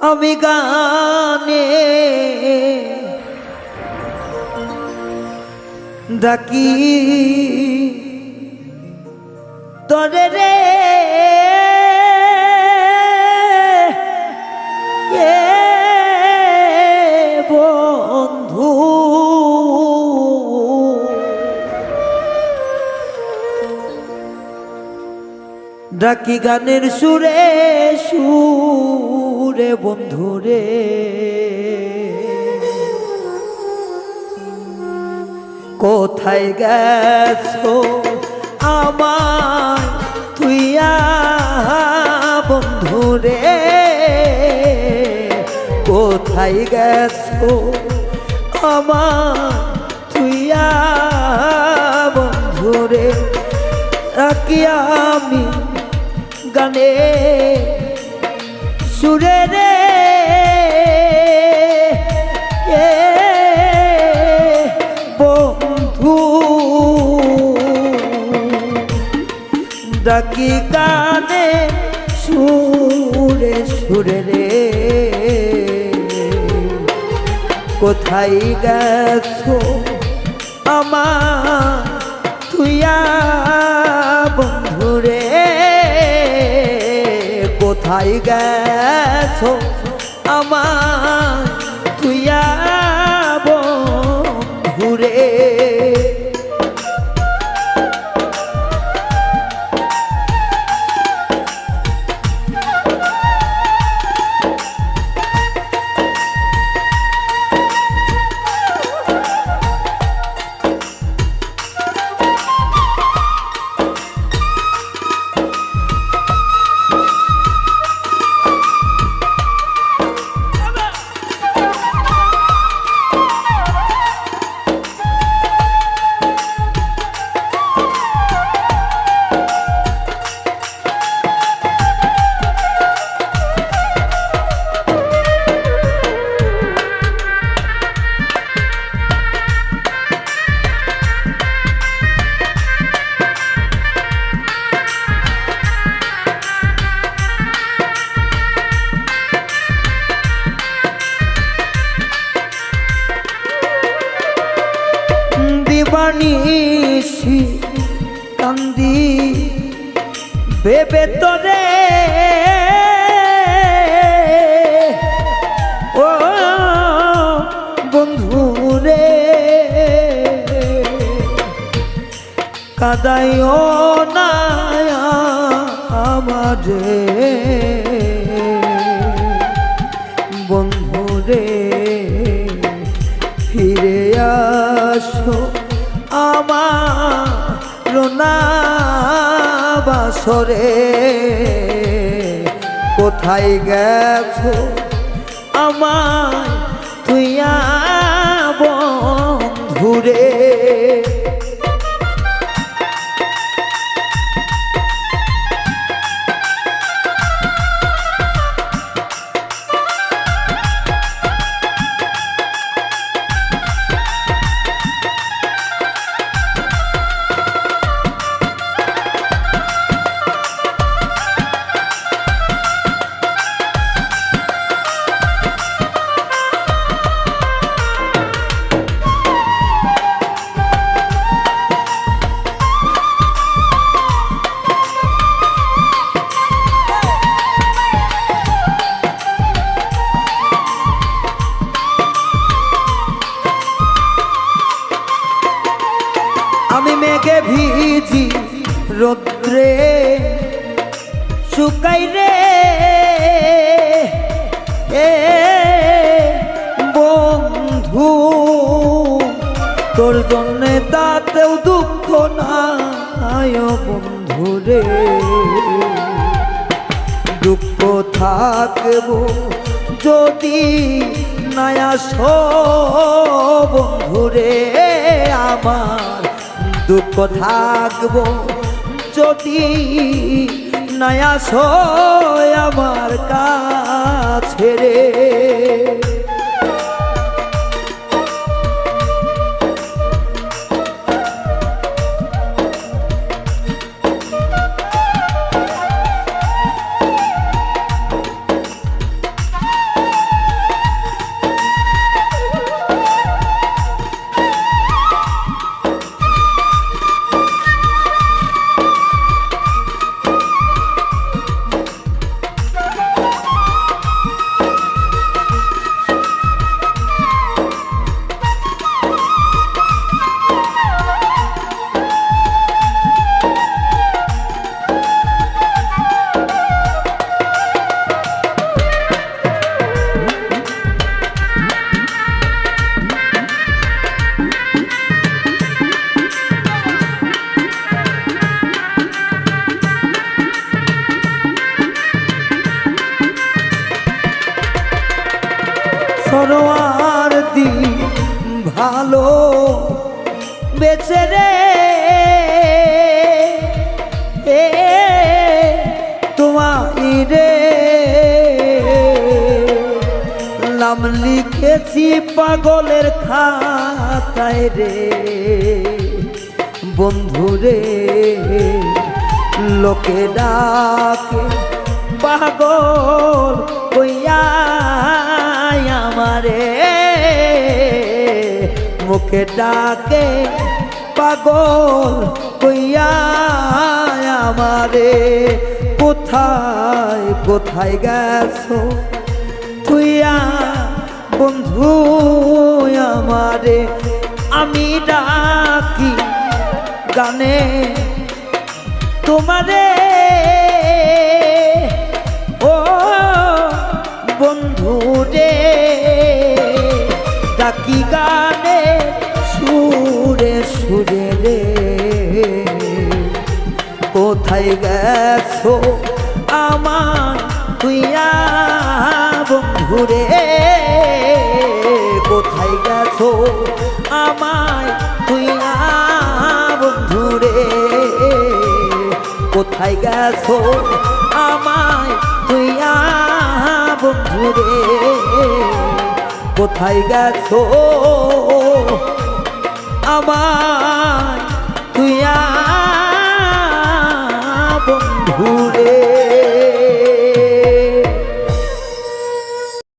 আমি গানে ডাকি তরে রে বন্ধু ডাকি গানের সুরে সুরে বন্ধুরে কোথায় গেছো আমার তুইয়া বন্ধু রে? কোথায় গেছো আমার তুইয়া বন্ধুরে রাখি আমি গানে। সুরে রে। বন্ধু? ডাকি গানে সুরে সুরে রে। কোথায় তুইয়া বন্ধুরে কোথায় গেছো? আমার দিবানিসি কান্দি বেবে তোরে। ও বন্ধু রে কাদাইও না আমারে ফিরে আসো। আমার না বাসরে। কোথায় গেছো আমার তুইয়া বন্ধুরে? ভিজি রোদ্রে, শুকাই রে। এ বন্ধু, তোর জন্যে তাতেও দুঃখ ও বন্ধু রে। দুঃখ থাকব যদি নয়া বন্ধুরে আমার। দুঃখ থাকব যদি নয়া আমার কাছে রে। এ তোমায় রে। নাম লিখেছি পাগলের খাতায় রে। বন্ধুরে লোকে ডাকে, পাগল কইয়া আমারে। মুখে ডাকে পাগল কইয়া আমারে, কোথায় কোথায় গেছো? তুইয়া বন্ধু আমারে, আমি ডাকি গানে। তোমারে, ও বন্ধু রে ডাকি গানে। সুরে সুরে রে কোথায় গেছো আমার তুইয়া বন্ধুরে? কোথায় গেছো আমায় তুইয়া বন্ধুরে? কোথায় গেছো আমায় তুইয়া বন্ধুরে? কোথায় গেছো আমায় তুইয়া বন্ধুরে।